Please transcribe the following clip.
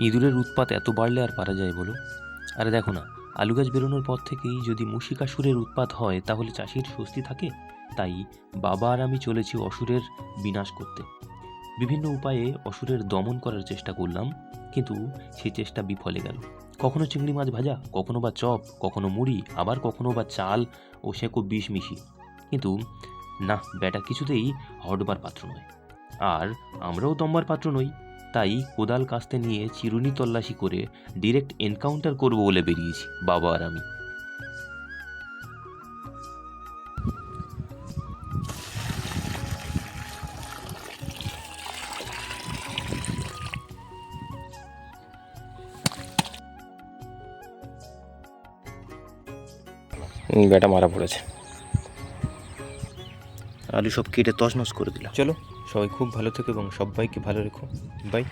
ইঁদুরের উৎপাত এত বাড়লে আর পারা যায় বলো? আরে দেখো না, আলু গাছ বেরোনোর পর থেকেই যদি মুশিকাসুরের উৎপাত হয়, তাহলে চাষির স্বস্তি থাকে? তাই বাবা আর আমি চলেছি অসুরের বিনাশ করতে। বিভিন্ন উপায়ে অসুরের দমন করার চেষ্টা করলাম, কিন্তু সেই চেষ্টা বিফলে গেল। কখনো চিংড়ি মাছ ভাজা, কখনো বা চপ, কখনো মুড়ি, আবার কখনো বা চাল ও সেঁকো বিষ মিশি কিন্তু না, ব্যাটা কিছুতেই হটবার পাত্র নয়। আর আমরাও দমবার পাত্র নই। তাই কোদাল কাস্তে নিয়ে চিরুনি তল্লাশি করে ডিরেক্ট এনকাউন্টার করব বলে বেরিয়েছি, বাবা আর আমি। বেটা মারা পড়েছে। আলু সব কেটে তছনছ করে দিলাম। চলো, সবাই খুব ভালো থেকো এবং সবাইকে ভালো রেখো। বাই